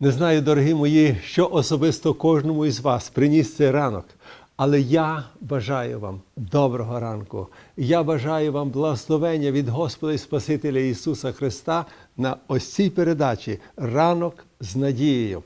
Не знаю, дорогі мої, що особисто кожному із вас приніс цей ранок. Але я бажаю вам доброго ранку. Я бажаю вам благословення від Господа і Спасителя Ісуса Христа на ось цій передачі Ранок з надією.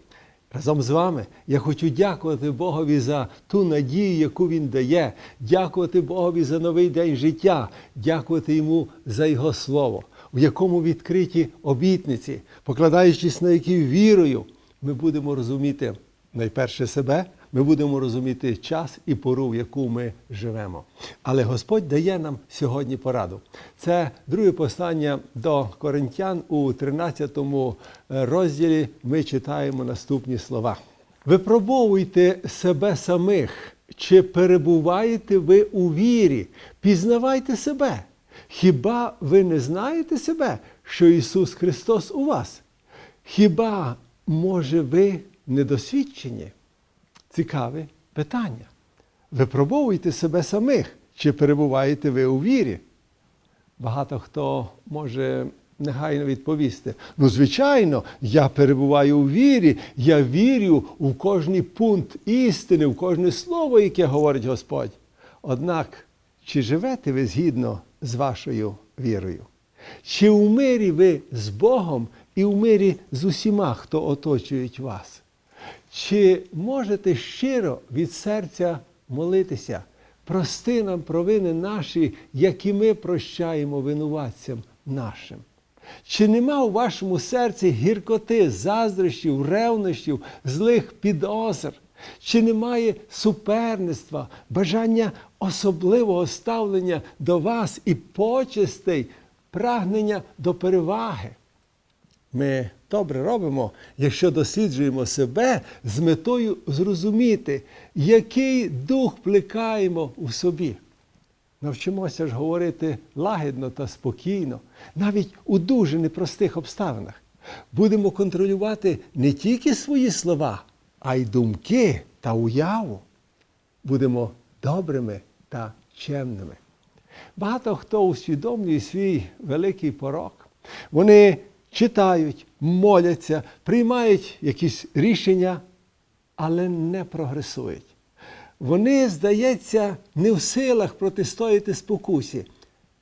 Разом з вами я хочу дякувати Богові за ту надію, яку Він дає, дякувати Богові за новий день життя, дякувати Йому за Його Слово, в якому відкриті обітниці, покладаючись на які вірою, ми будемо розуміти найперше себе, ми будемо розуміти час і пору, в яку ми живемо. Але Господь дає нам сьогодні пораду. Це друге послання до коринтян у 13 розділі. Ми читаємо наступні слова. Випробовуйте себе самих, чи перебуваєте ви у вірі, пізнавайте себе. Хіба ви не знаєте себе, що Ісус Христос у вас? Хіба, може, ви недосвідчені? Цікаве питання. Випробовуйте себе самих, чи перебуваєте ви у вірі? Багато хто може негайно відповісти. Ну, звичайно, я перебуваю у вірі, я вірю у кожний пункт істини, в кожне слово, яке говорить Господь. Однак, чи живете ви згідно з вашою вірою? Чи у мирі ви з Богом і у мирі з усіма, хто оточують вас? Чи можете щиро від серця молитися? Прости нам провини наші, як і ми прощаємо винуватцям нашим. Чи нема у вашому серці гіркоти, заздрощів, ревнощів, злих підозр? Чи немає суперництва, бажання особливого ставлення до вас і почестей, прагнення до переваги? Ми добре робимо, якщо досліджуємо себе з метою зрозуміти, який дух плекаємо у собі. Навчимося ж говорити лагідно та спокійно, навіть у дуже непростих обставинах. Будемо контролювати не тільки свої слова, а й думки та уяву. Будемо добрими та чемними. Багато хто усвідомлює свій великий порок. Вони читають, моляться, приймають якісь рішення, але не прогресують. Вони, здається, не в силах протистояти спокусі.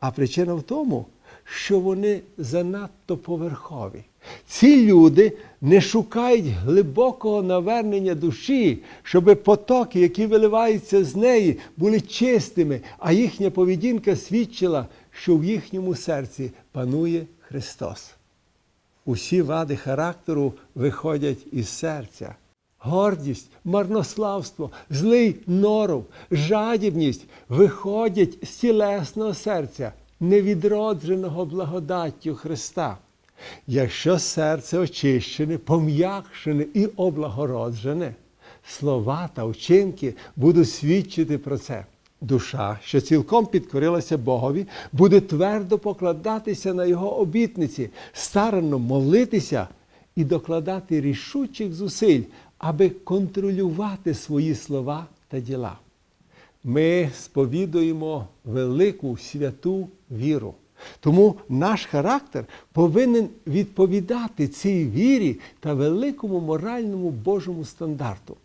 А причина в тому, що вони занадто поверхові. Ці люди не шукають глибокого навернення душі, щоб потоки, які виливаються з неї, були чистими, а їхня поведінка свідчила, що в їхньому серці панує Христос. Усі вади характеру виходять із серця. Гордість, марнославство, злий норов, жадібність виходять з тілесного серця, невідродженого благодаттю Христа. Якщо серце очищене, пом'якшене і облагороджене, слова та вчинки будуть свідчити про це. Душа, що цілком підкорилася Богові, буде твердо покладатися на Його обітниці, старанно молитися і докладати рішучих зусиль, аби контролювати свої слова та діла. Ми сповідуємо велику святу віру. Тому наш характер повинен відповідати цій вірі та великому моральному Божому стандарту.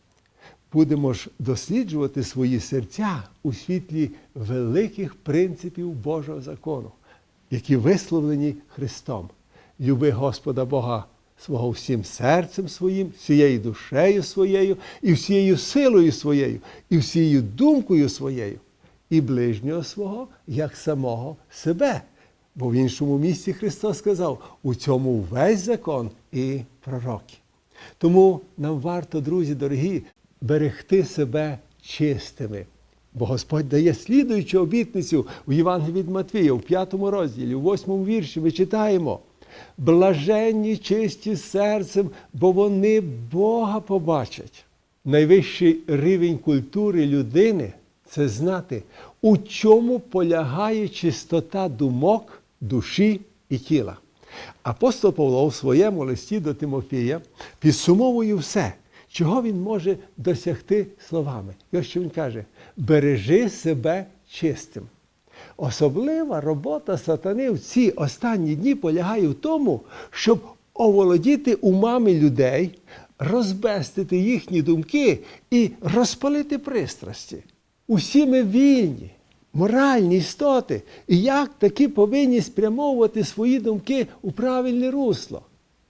Будемо ж досліджувати свої серця у світлі великих принципів Божого закону, які висловлені Христом. Люби Господа Бога свого всім серцем своїм, всією душею своєю, і всією силою своєю, і всією думкою своєю, і ближнього свого, як самого себе. Бо в іншому місці Христос сказав, у цьому весь закон і пророки. Тому нам варто, друзі дорогі, берегти себе чистими. Бо Господь дає слідуючу обітницю в Євангелії від Матвія, в п'ятому розділі, у восьмому вірші ми читаємо. Блаженні чисті серцем, бо вони Бога побачать. Найвищий рівень культури людини це знати, у чому полягає чистота думок, душі і тіла. Апостол Павло в своєму листі до Тимофія підсумовує все, чого він може досягти словами. І ось що він каже: бережи себе чистим. Особлива робота сатани в ці останні дні полягає в тому, щоб оволодіти умами людей, розбестити їхні думки і розпалити пристрасті. Усі ми вільні, моральні істоти, і як таки повинні спрямовувати свої думки у правильне русло.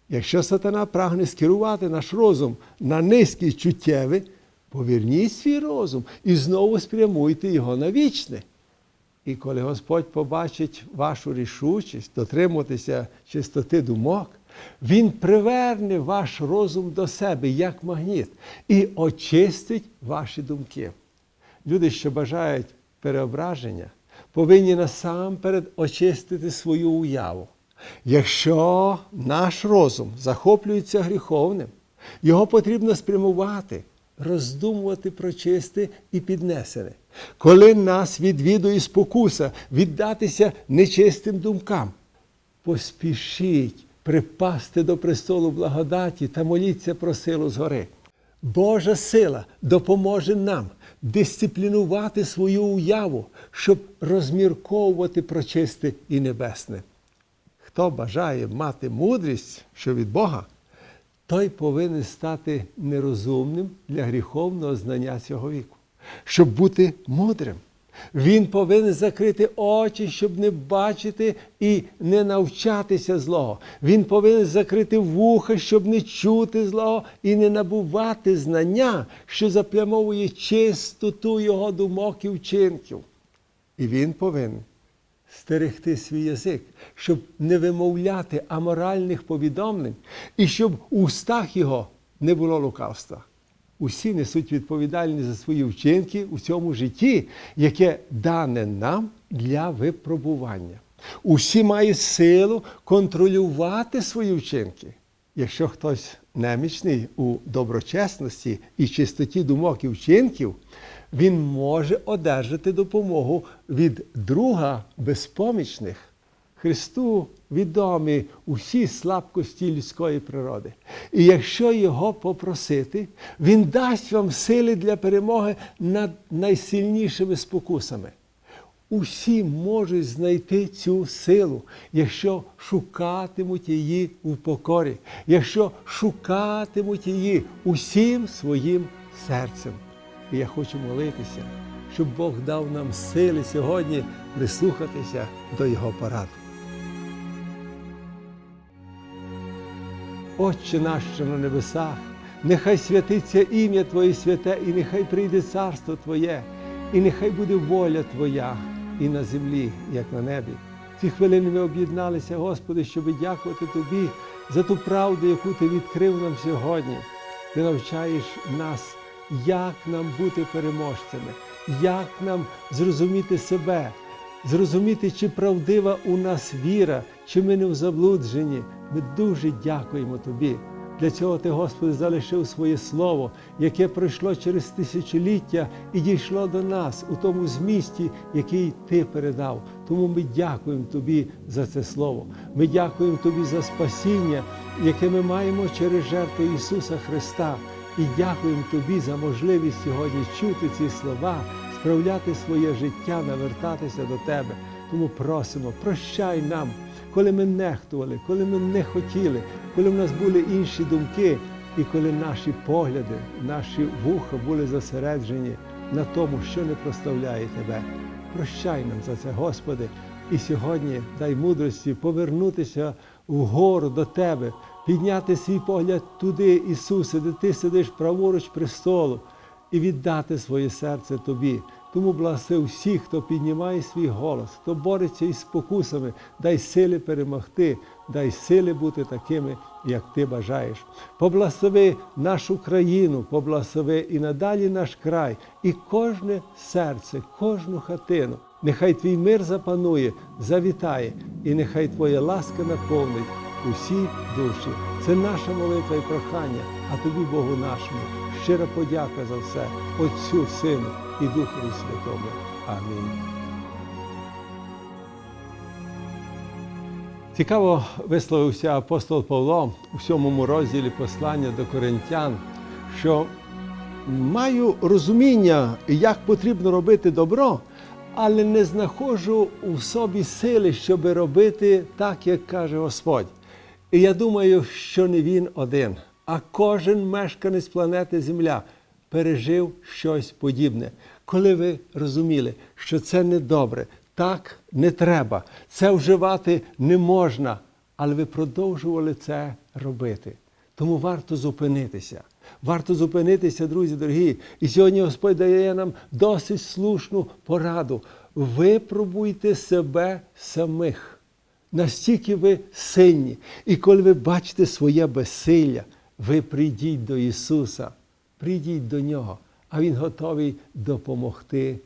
Якщо сатана прагне скерувати наш розум на низький чуттєвий, поверніть свій розум і знову спрямуйте його на вічне. І коли Господь побачить вашу рішучість дотримуватися чистоти думок, Він приверне ваш розум до себе як магніт і очистить ваші думки. Люди, що бажають переображення, повинні насамперед очистити свою уяву. Якщо наш розум захоплюється гріховним, його потрібно спрямувати, роздумувати про чисте і піднесене. Коли нас відвідує спокуса, віддатися нечистим думкам, поспішіть припасти до престолу благодаті та моліться про силу згори. Божа сила допоможе нам дисциплінувати свою уяву, щоб розмірковувати про чисте і небесне. Хто бажає мати мудрість, що від Бога, той повинен стати нерозумним для гріховного знання цього віку, щоб бути мудрим. Він повинен закрити очі, щоб не бачити і не навчатися злого. Він повинен закрити вуха, щоб не чути злого і не набувати знання, що заплямовує чистоту його думок і вчинків. І він повинен стерегти свій язик, щоб не вимовляти аморальних повідомлень і щоб у устах його не було лукавства. Усі несуть відповідальність за свої вчинки у цьому житті, яке дане нам для випробування. Усі мають силу контролювати свої вчинки. Якщо хтось немічний у доброчесності і чистоті думок і вчинків, він може одержати допомогу від друга безпомічних. Христу відомі усі слабкості людської природи. І якщо його попросити, Він дасть вам сили для перемоги над найсильнішими спокусами. Усі можуть знайти цю силу, якщо шукатимуть її у покорі, якщо шукатимуть її усім своїм серцем. І я хочу молитися, щоб Бог дав нам сили сьогодні прислухатися до Його порад. Отче наш, що на небесах, нехай святиться ім'я Твоє святе, і нехай прийде царство Твоє, і нехай буде воля Твоя і на землі, як на небі. Ці хвилини ми об'єдналися, Господи, щоб дякувати Тобі за ту правду, яку Ти відкрив нам сьогодні. Ти навчаєш нас, як нам бути переможцями, як нам зрозуміти себе, зрозуміти, чи правдива у нас віра, чи ми не в заблудженні. Ми дуже дякуємо Тобі. Для цього Ти, Господи, залишив своє слово, яке пройшло через тисячоліття і дійшло до нас у тому змісті, який Ти передав. Тому ми дякуємо Тобі за це слово. Ми дякуємо Тобі за спасіння, яке ми маємо через жертву Ісуса Христа. І дякуємо Тобі за можливість сьогодні чути ці слова, справляти своє життя, навертатися до Тебе. Тому просимо, прощай нам коли ми нехтували, коли ми не хотіли, коли в нас були інші думки, і коли наші погляди, наші вуха були зосереджені на тому, що не проставляє Тебе. Прощай нам за це, Господи, і сьогодні дай мудрості повернутися вгору до Тебе, підняти свій погляд туди, Ісусе, де Ти сидиш праворуч престолу, і віддати своє серце Тобі. Тому благослови всіх, хто піднімає свій голос, хто бореться із спокусами, дай сили перемогти, дай сили бути такими, як ти бажаєш. Поблагослови нашу країну, поблагослови і надалі наш край, і кожне серце, кожну хатину. Нехай твій мир запанує, завітає, і нехай Твоя ласка наповнить усі душі. Це наша молитва і прохання, а тобі, Богу нашому, щира подяка за все, Отцю, Сину і Духові Святому. Амінь. Цікаво висловився апостол Павло у сьомому розділі послання до коринтян, що маю розуміння, як потрібно робити добро, але не знаходжу у собі сили, щоб робити так, як каже Господь. І я думаю, що не він один, а кожен мешканець планети Земля пережив щось подібне. Коли ви розуміли, що це не добре, так не треба, це вживати не можна, але ви продовжували це робити. Тому варто зупинитися. Варто зупинитися, друзі дорогі. І сьогодні Господь дає нам досить слушну пораду. Випробуйте себе самих. Настільки ви сильні. І коли ви бачите своє безсилля, ви прийдіть до Ісуса, прийдіть до Нього, а Він готовий допомогти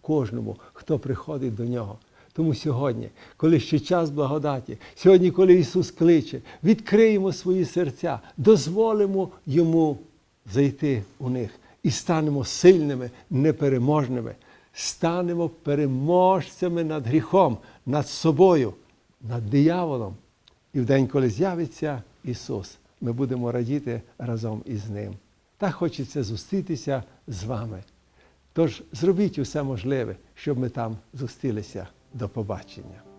кожному, хто приходить до Нього. Тому сьогодні, коли ще час благодаті, сьогодні, коли Ісус кличе, відкриємо свої серця, дозволимо Йому зайти у них і станемо сильними, непереможними, станемо переможцями над гріхом, над собою, над дияволом. І в день, коли з'явиться Ісус, ми будемо радіти разом із Ним. Так хочеться зустрітися з вами. Тож зробіть усе можливе, щоб ми там зустрілися. До побачення.